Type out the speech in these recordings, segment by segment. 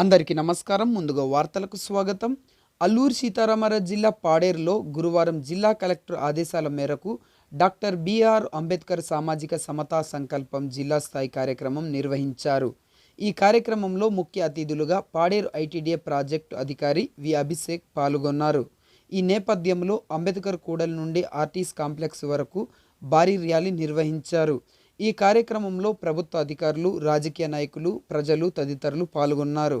అందరికీ నమస్కారం. ముందుగా వార్తలకు స్వాగతం. అల్లూరు సీతారామరాజు జిల్లా పాడేరులో గురువారం జిల్లా కలెక్టర్ ఆదేశాల మేరకు డాక్టర్ బిఆర్ అంబేద్కర్ సామాజిక సమతా సంకల్పం జిల్లా స్థాయి కార్యక్రమం నిర్వహించారు. ఈ కార్యక్రమంలో ముఖ్య అతిథులుగా పాడేరు ఐటీడీఏ ప్రాజెక్టు అధికారి వి అభిషేక్ పాల్గొన్నారు. ఈ నేపథ్యంలో అంబేద్కర్ కూడలి నుండి ఆర్టీస్ కాంప్లెక్స్ వరకు భారీ ర్యాలీ నిర్వహించారు. ఈ కార్యక్రమంలో ప్రభుత్వ అధికారులు రాజకీయ నాయకులు ప్రజలు తదితరులు పాల్గొన్నారు.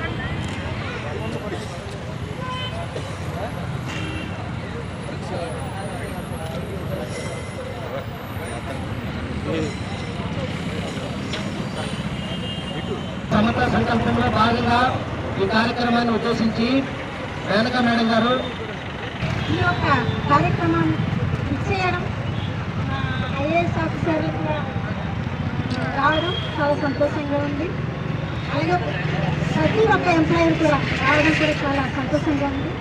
సమతా సంకల్పంలో భాగంగా ఈ కార్యక్రమాన్ని ఉద్దేశించి రేణుకా మేడం గారు ఈ యొక్క కార్యక్రమాన్ని ఇచ్చేయడం ఐఏఎస్ ఆఫీసర్ రావడం చాలా సంతోషంగా ఉంది. అలాగే ప్రతి ఒక్క ఎంప్లాయర్ కూడా రావడం కూడా చాలా సంతోషంగా ఉంది.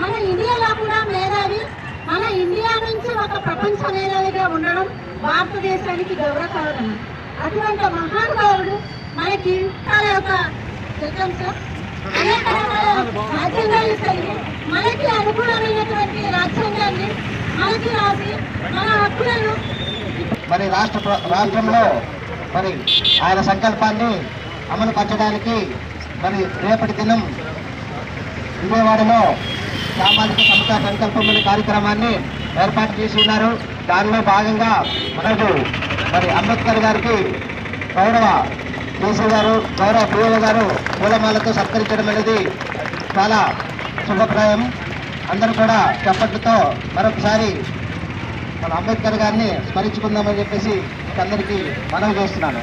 మన ఇండియాలో కూడా మేధావి మన ఇండియా నుంచి ఒక ప్రపంచ మేధావిగా ఉండడం భారతదేశానికి గౌరవకారణం. అటువంటి మహానుభావుడు మనకి చాలా యొక్క అనేక రకాల రాజ్యాంగాలు కలిగి మనకి అనుకూలమైనటువంటి రాజ్యాంగాన్ని మనకి రాసి మన హక్కులను మరి రాష్ట్ర రాష్ట్రంలో మరి ఆయన సంకల్పాన్ని అమలు పరచడానికి మరి రేపటి దినం విజయవాడలో సామాజిక సమతా సంకల్పం కార్యక్రమాన్ని ఏర్పాటు చేసి ఉన్నారు. దానిలో భాగంగా మనకు మరి అంబేద్కర్ గారికి గౌరవ కేసీ గారు గౌరవ పిఓ గారు పూలమాలతో సత్కరించడం అనేది చాలా శుభప్రాయం. అందరూ కూడా చప్పట్లతో మరొకసారి మన అంబేద్కర్ గారిని స్మరించుకుందామని చెప్పేసి అందరికీ మనవి చేస్తున్నాను.